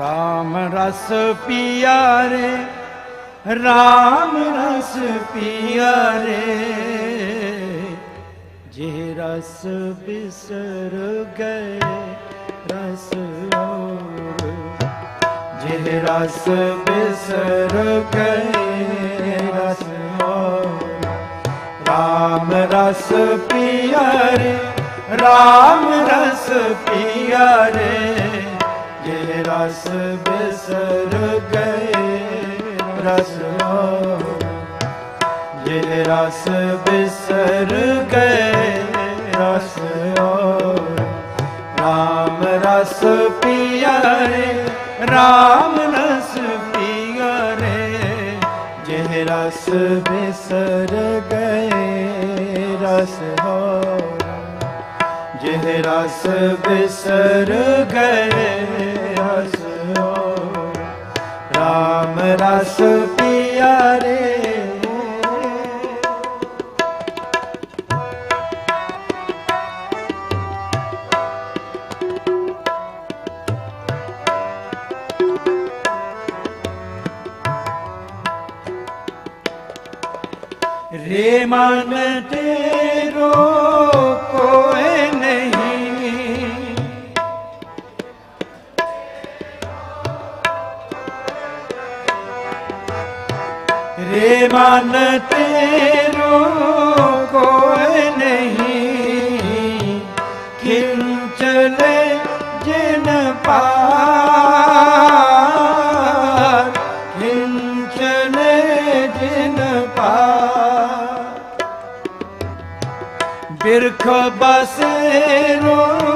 ਰਾਮ ਰਸ ਪੀਆ ਰੇ ਰਾਮ ਰਸ ਪੀਆ ਰੇ ਜੇ ਰਸ ਬਿਸਰ ਗਏ ਰਸ ਔਰ ਜੇ ਰਸ ਬਿਸਰ ਗਏ ਰਸ ਔਰ ਰਾਮ ਰਸ ਪੀਆ ਰੇ ਰਾਮ ਰਸ ਪੀਆ ਰੇ ਜੇ ਰਸ ਬਿਸਰ ਗਏ ਰਸ ਔਰ ਜੇ ਰਸ ਬਿਸਰ ਗਏ ਰਸ ਔਰ RAM ਰਸ ਪੀਆ ਰੇ ਰਾਮ ਰਸ ਪੀਆ ਰੇ ਜੇ ਰਸ ਬਿਸਰ ਗਏ ਰਸ ਹੋ ਜੇ ਰਸ ਬਿਸਰ ਗਏ ਰਸ ਪੀਆ ਰੇ ਰੇ ਮਨ ਤੇਰੋ ਰੇ ਮਨ ਤੇਰੋ ਕੋਈ ਨਹੀਂ। ਖਿੰਚਲੇ ਜਿਨ ਪਾਰ। ਖਿੰਚਲੇ ਜਿਨ ਪਾਰ। ਬਿਰਖ ਬਸੇਰੋ ਪੰਖ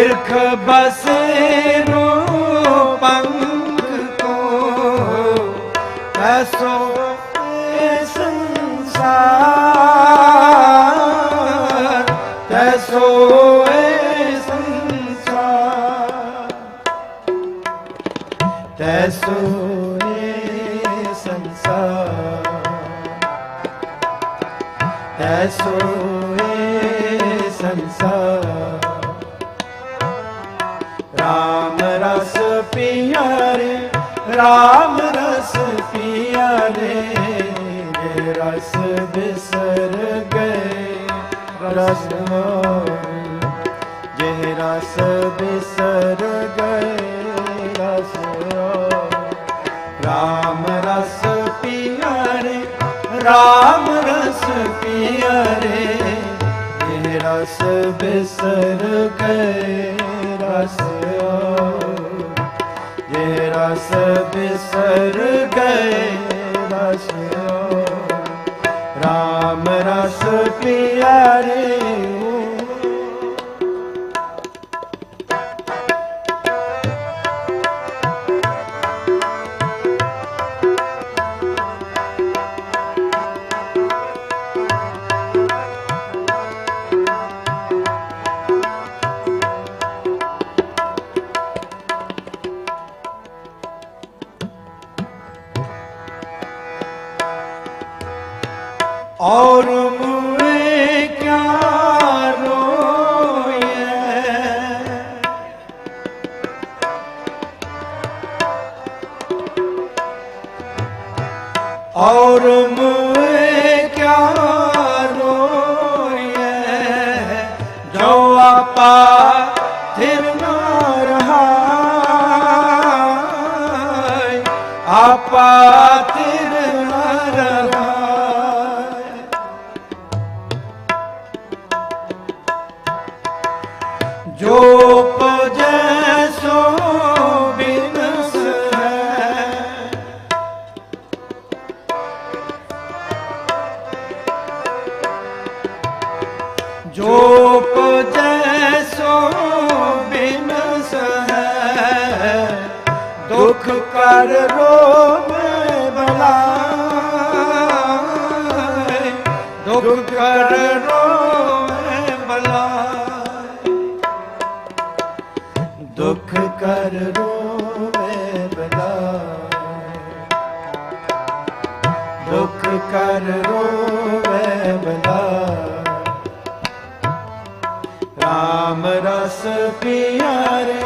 ਬਿਰਖ ਬਸੇਰੋ ਪੰਖ ਕੋ। ਐਸੋ ਸੰਸਾਰ ਤੈਸੋ ਇਹ ਸੰਸਾਰ ਤੈਸੋ ਸੰਸਾਰ ਤੈਸੋ ਪੀਆ ਰੇ RAM ਰਸ ਪੀਆ ਰੇ ਜੇ ਰਸ ਬਿਸਰ ਗਏ, ਰਸ ਹੋਏ ਜੇ ਰਸ ਬਿਸਰ ਗਏ, ਰਸ ਰਾਮ ਰਸ ਪੀਆ ਰੇ ਰਾਮ ਰਸ ਪੀਆ ਰੇ ਇਹ ਰਸ ਬਿਸਰ ਗਏ, ਰਸ ਰਸ ਬਿਸਰ ਗਏ ਰਸ RAM ਰਸ ਪੀਆ ਔਰ ਮੂਏ ਕਿਆ ਰੋਏ ਔਰ ਮੂਏ ਕਿਆ ਰੋਏ ਜੋ ਆਪਾ ਥਿਰ ਨਾ ਰਹਾਈ ਦੁਖ ਕਰ ਰੋਵੇ ਬਲਾਏ ਦੁਖ ਕਰ ਰੋਵੇ ਬਲਾਏ ਦੁਖ ਕਰ ਰੋਵੇ ਬਲਾ ਰਾਮ ਰਸ ਪਿਆਰੇ,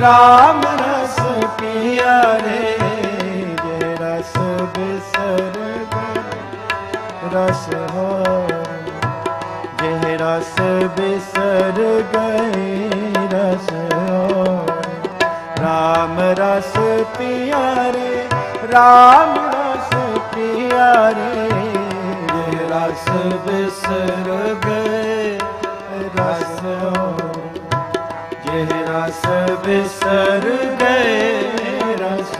ਰਾਮ ਰਸ ਪਿਆਰੇ, ਜੇ ਰਸ ਬਿਸਰ ਰਸ ਹੋ ਜੇ ਰਸ ਬਿਸਰ ਗਏ ਰਸ ਹੋ। ਰਾਮ ਰਸ ਪਿਆਰੇ, ਰਾਮ ਰਸ ਪਿਆਰੇ ਜੇ ਰਸ ਬਿਸਰ ਗਏ ਰਸ ਹੋ। ਜੇ ਰਸ ਬਿਸਰ ਗਏ ਰਸ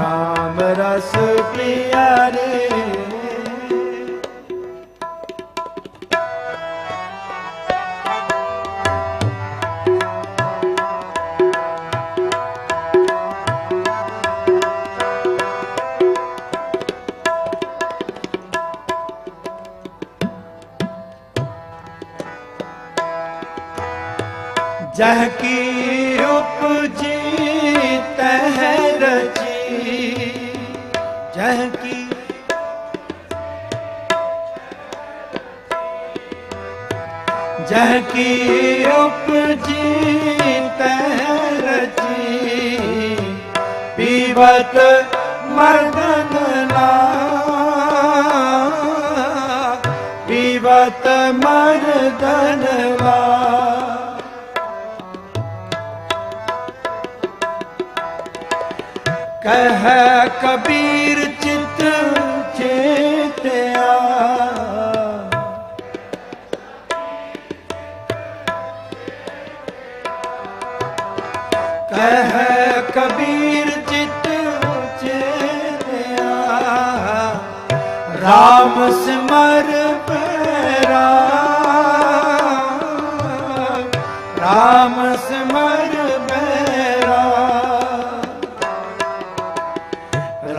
ਰਾਮ ਰਸ ਪਿਆਰੇ ਜਹ ਕੀ ਉਪਜੀ ਤਹ ਰਚੀ ਜਹ ਕੀ ਜਹ ਕੀ ਉਪਜੀ ਤਹ ਰਚੀ ਪੀਵਤ ਮਰਦਨ ਲਾ ਪੀਵਤ ਮਰਦਨ ਲਾ ਕਹਿ ਕਬੀਰ ਚਿਤ ਚੇਤਿਆ। ਕਹਿ ਕਬੀਰ ਚਿਤ ਚੇਤਿਆ। ਰਾਮ ਸਿਮਰ ਪੈਰਾ। ਰਾਮ ਸਿਮਰ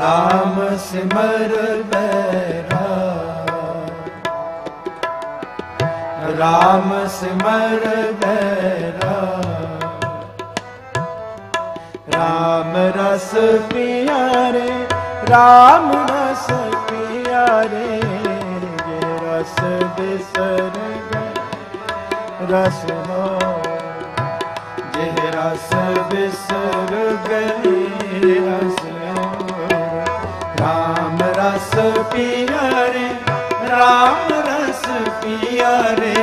ਰਾਮ ਸਿਮਰ ਬੈਰਾ ਰਾਮ ਸਿਮਰ ਬੈਰਾ ਰਾਮ ਰਸ ਪਿਆਰੇ, ਰਾਮ ਰਸ ਪਿਆਰੇ, ਜੇ ਰਸ ਬਿਸਰ ਗਏ, ਰਸ ਹੋ। ਜੇ ਰਸ ਬਿਸਰ ਗਏ, ਰਸ ਰਸ ਪੀਆ ਰੇ, ਰਾਮ ਰਸ ਪੀਆ ਰੇ।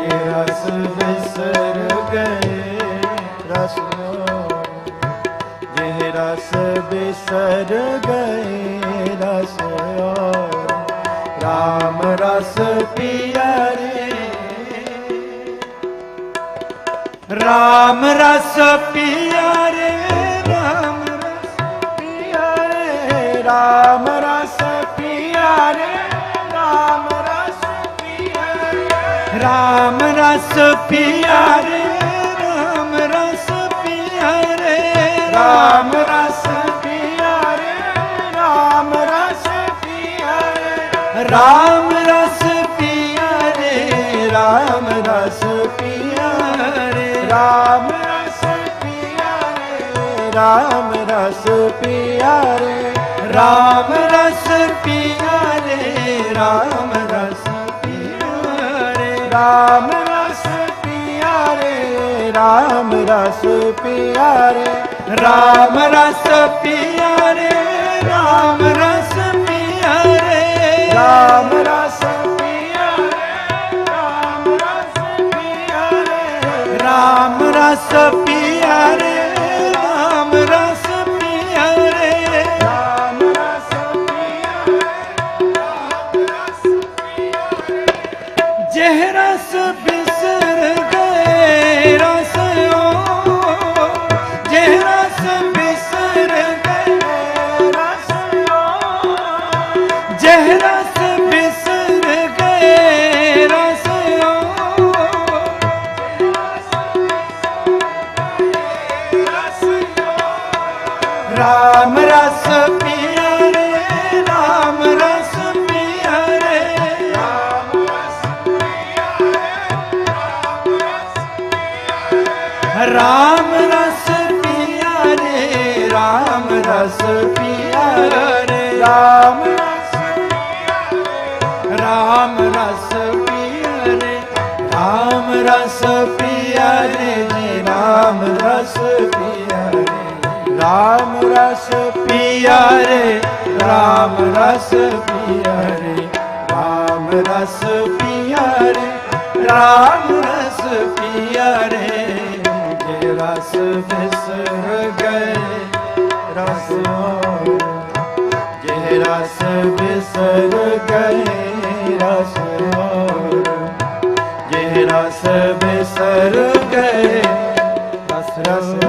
ਜੇ ਰਸ ਵਿਸਰ ਗਏ, ਰਸ ਜੇ ਰਸ ਵਿਸਰ ਗਏ, ਰਸ ਰਾਮ ਰਸ ਪੀਆ ਰੇ। ਰਾਮ ਰਸ ਪੀਆ ਰੇ, ਰਾਮ ਰਸ ਪੀਆ ਰੇ, ਰਾਮ ਰਾਮ ਰਸ ਪਿਆ ਰੇ ਰਾਮ ਰਸ ਪਿਆ ਰੇ ਰਾਮ ਰਸ ਪਿਆ ਰੇ ਰਾਮ ਰਸ ਪਿਆਰੇ ਰਾਮ ਰਸ ਪਿਆ ਰੇ ਰਾਮ ਰਸ ਪਿਆ ਰੇ ਰਾਮ ਰਸ ਪਿਆ ਰੇ ਰਾਮ ਰਸ ਪਿਆ ਰੇ ਰਾਮ ਰਸ ਪਿਆ ਰੇ ਰਾਮ ਰਾਮ ਰਸ ਪਿਆਰੇ ਰਾਮ ਰਸ ਪਿਆਰੇ ਰਾਮ ਰਸ ਪਿਆਰੇ ਰਾਮ ਰਸ ਪਿਆਰੇ ਰਾਮ ਰਸ ਪਿਆਰੇ ਰਾਮ ਰਸ ਪਿਆਰੇ ਰਾਮ ਰਸ ਪਿਆਰੇ ਰਾਮ ਰਸ ਰਾਮ ਰਸ ਪੀਆ ਰੇ ਰਾਮ ਰਸ ਪੀਆ ਰੇ ਰਾਮ ਰਸ ਰਾਮ ਰਸ ਪਿਆ ਰੇ ਰਾਮ ਰਸ ਪਿਆ ਰੇ ਰਾਮ ਰਸ ਪਿਆ ਰੇ ਰਾਮ ਰਸ ਪਿਆ ਰੇ ਜੇ ਰਸ ਬਿਸਰ ਗਏ ਰਸ ਔਰ ਜੇ ਰਸ ਬਿਸਰ ਗਏ ਰਸ ਔਰ ਜੇ ਰਸ ਬਿਸਰ ਗਏ ਰਸ ਰਸ